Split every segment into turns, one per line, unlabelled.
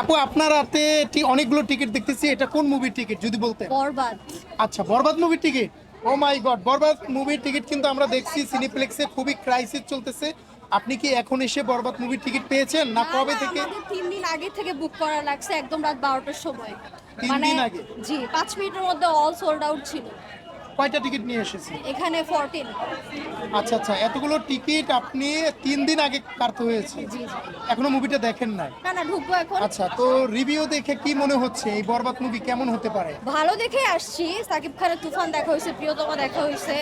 আপু আপনার হাতে অনেকগুলো টিকিট দেখতেছি। এটা কোন মুভির টিকিট যদি বলতেন?
বরবাদ।
আচ্ছা বরবাদ মুভির টিকিট ও মাই গড বরবাদ মুভির টিকিট কিন্তু আমরা দেখছি সিনেপ্লেক্সে খুবই ক্রাইসিস চলতেছে। আপনি কি এখন এসে বরবাদ মুভির টিকিট পেয়েছেন না কবে থেকে?
তিন দিন আগে থেকে বুক করা লাগছে একদম রাত বারোটার সময়।
তিন
মানে
দিন আগে?
জি পাঁচ মিনিটের মধ্যে অল সোল্ড আউট ছিল।
কয়টা টিকিট নিয়ে এসেছেন
এখানে ফোরটিন
আচ্ছা আচ্ছা এতগুলো টিকিট আপনি তিন দিন আগে কাটতে হয়েছে? এখনও মুভিটা দেখেন নাই?
না না ঢুকবো এখন।
আচ্ছা তো রিভিউ দেখে কি মনে হচ্ছে? এই বরবাদ মুভি কেমন হতে পারে?
ভালো দেখে আসছি। সাকিব খানের তুফান দেখা হয়েছে প্রিয়তমা দেখা হয়েছে।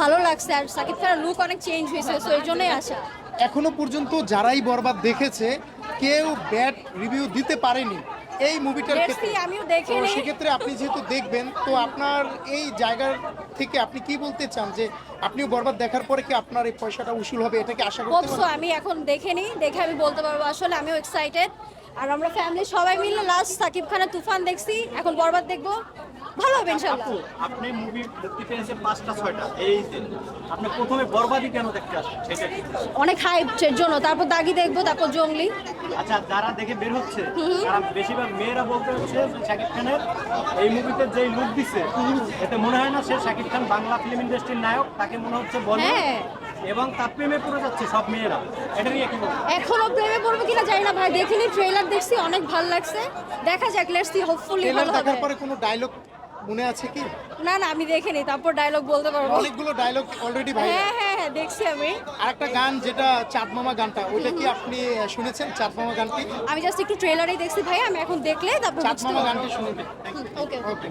ভালো লাগছে আর সাকিব খানের লুক অনেক চেঞ্জ হয়েছে সো এই জন্যই আসা।
এখনও পর্যন্ত যারাই বরবাদ দেখেছে কেউ ব্যাড রিভিউ দিতে পারেনি। এই মুভিটার ক্ষেত্রে
আমিও দেখিনি
সেক্ষেত্রে আপনি যেহেতু দেখবেন তো আপনার এই জায়গার থেকে আপনি কি বলতে চান যে আপনিও বরবাদ দেখার পরে কি আপনার এই পয়সাটা উসুল হবে? এটাকে আশা করতে পারেন?
আমি এখন দেখিনি দেখে আমি বলতে পারব। আসলে আমিও এক্সাইটেড আর আমরা ফ্যামিলি সবাই মিলে লাস্ট সাকিব খানের তুফান দেখছি এখন বরবাদ দেখব। ভালো হবে ইনশাল্লাহ।
আপু আপনি মুভি মুক্তি পেয়েছে পাঁচটা ছয়টা এই দিন। আপনি প্রথমে বরবাদি কেন দেখতে আসেন সেটা
অনেক হাইপ জন্য। তারপর দাগি দেখব তারপর জঙ্গলি।
আচ্ছা যারা দেখে বের হচ্ছে তারা বেশিরভাগ মেয়েরা বলতে হচ্ছে শাকিব খানের এই মুভিতে যে লুক দিছে এতে মনে হয় না সে শাকিব খান বাংলা ফিল্ম ইন্ডাস্ট্রির নায়ক তাকে মনে হচ্ছে বলে
হ্যাঁ।
এবং তার প্রেমে পড়ে যাচ্ছে সব মেয়েরা। এটা নিয়ে কি
এখনও প্রেমে পড়ব কিনা জানি না ভাই। দেখিনি ট্রেলার দেখছি অনেক ভালো লাগছে। দেখা যাক লেটস সি হোপফুলি ভালো হবে।
দেখার পরে কোনো ডায়লগ মনে আছে কি?
না না আমি দেখিনি তারপর ডায়লগ বলতে পারব।
অনেকগুলো ডায়লগ অলরেডি ভাই
হ্যাঁ হ্যাঁ হ্যাঁ দেখছি আমি।
আরেকটা গান যেটা চাঁদ মামা গানটা ওটা কি আপনি শুনেছেন চাঁদ মামা গানটি?
আমি জাস্ট একটু ট্রেলারেই দেখছি ভাই আমি এখন দেখলে তারপর
চাঁদ মামা গানটি শুনবেন
ওকে
ওকে।